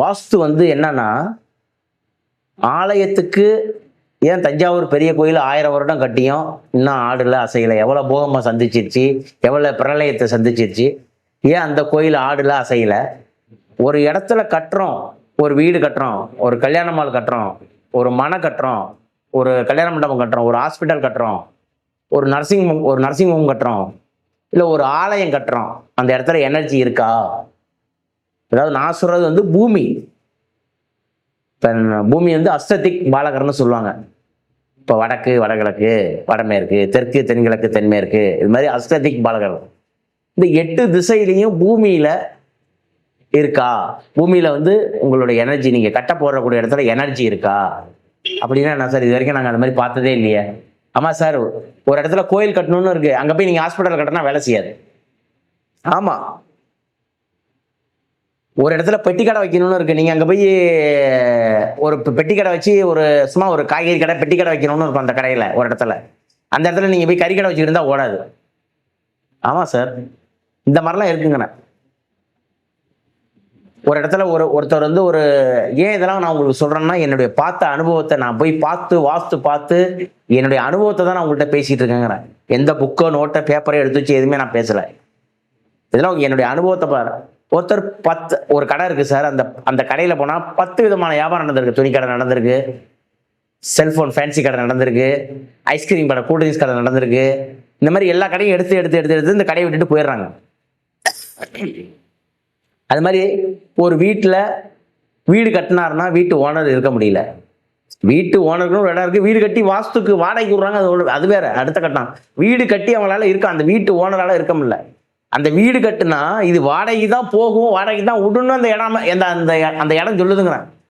வாஸ்து வந்து என்னன்னா ஆலயத்துக்கு ஏன் தஞ்சாவூர் பெரிய கோயில் ஆயிரம் வருடம் கட்டியும் இன்னும் ஆடுல அசையலை. எவ்வளோ போகமாக சந்திச்சிருச்சு எவ்வளோ பிரளயத்தை சந்திச்சிருச்சு ஏன் அந்த கோயில் ஆடுல அசையலை? ஒரு இடத்துல கட்டுறோம் ஒரு வீடு கட்டுறோம் ஒரு கல்யாண மால் கட்டுறோம் ஒரு மனை கட்டுறோம் ஒரு கல்யாண மண்டபம் கட்டுறோம் ஒரு ஹாஸ்பிட்டல் கட்டுறோம் ஒரு நர்சிங் ஹோம் ஒரு நர்சிங் ஹோம் கட்டுறோம் இல்லை ஒரு ஆலயம் கட்டுறோம் அந்த இடத்துல எனர்ஜி இருக்கா? அதாவது நான் சொல்றது வந்து பூமி. இப்போ பூமி வந்து அஸ்தத்திக் பாலகர்னு சொல்லுவாங்க. இப்போ வடக்கு வடகிழக்கு வடமேற்கு தெற்கு தென்கிழக்கு தென்மேற்கு இது மாதிரி அஸ்தத்திக் பாலகர் இந்த எட்டு திசையிலையும் பூமியில இருக்கா? பூமியில வந்து உங்களுடைய எனர்ஜி நீங்க கட்ட போடக்கூடிய இடத்துல எனர்ஜி இருக்கா? அப்படின்னா என்ன சார்? இது வரைக்கும் நாங்கள் அந்த மாதிரி பார்த்ததே இல்லையே. ஆமா சார் ஒரு இடத்துல கோயில் கட்டணும்னு இருக்கு. அங்க போய் நீங்க ஹாஸ்பிட்டல் கட்டினா வேலை செய்யாது. ஆமா. ஒரு இடத்துல பெட்டி கடை வைக்கணும்னு இருக்கு. நீங்க அங்க போய் ஒரு பெட்டி கடை வச்சு ஒரு சும்மா ஒரு காய்கறி கடை பெட்டி கடை வைக்கணும்னு இருக்கும் அந்த கடையில ஒரு இடத்துல. அந்த இடத்துல நீங்க போய் கறி கடை வச்சுருந்தா ஓடாது. ஆமா சார் இந்த மாதிரிலாம் இருக்குங்கண்ணே. ஒரு இடத்துல ஒரு ஒருத்தர் வந்து ஒரு ஏன் இதெல்லாம் நான் உங்களுக்கு சொல்றேன்னா என்னுடைய பார்த்த அனுபவத்தை நான் போய் பார்த்து வாஸ்து பார்த்து என்னுடைய அனுபவத்தை தான் நான் உங்கள்கிட்ட பேசிட்டு இருக்கேங்கிறேன் எந்த புக்கோ நோட்டை பேப்பரோ எடுத்து வச்சு எதுவுமே நான் பேசல. இதெல்லாம் என்னுடைய அனுபவத்தை பாரு ஒருத்தர் பத்து ஒரு கடை இருக்கு சார் அந்த அந்த கடையில போனா பத்து விதமான வியாபாரம் நடந்திருக்கு. துணி கடை நடந்திருக்கு செல்போன் ஃபேன்சி கடை நடந்திருக்கு ஐஸ்கிரீம் கடை கூல் ட்ரிங்க்ஸ் கடை நடந்திருக்கு. இந்த மாதிரி எல்லா கடையும் எடுத்து எடுத்து எடுத்து எடுத்து இந்த கடையை விட்டுட்டு போயிடுறாங்க. அது மாதிரி ஒரு வீட்டில் வீடு கட்டினாருன்னா வீட்டு ஓனர் இருக்க முடியல. வீட்டு ஓனருக்குன்னு ஒரு இடம் இருக்கு. வீடு கட்டி வாஸ்துக்கு வாடகைக்கு விடுறாங்க. அது அது வேற அடுத்த கட்டம். வீடு கட்டி அவங்களால இருக்க அந்த வீட்டு ஓனரால இருக்க முடியல. அந்த வீடு கட்டுனா இது வாடகை தான் போகும் வாடகை தான் விடணும் அந்த இடம் அந்த அந்த அந்த இடம் சொல்லுதுங்கிறேன்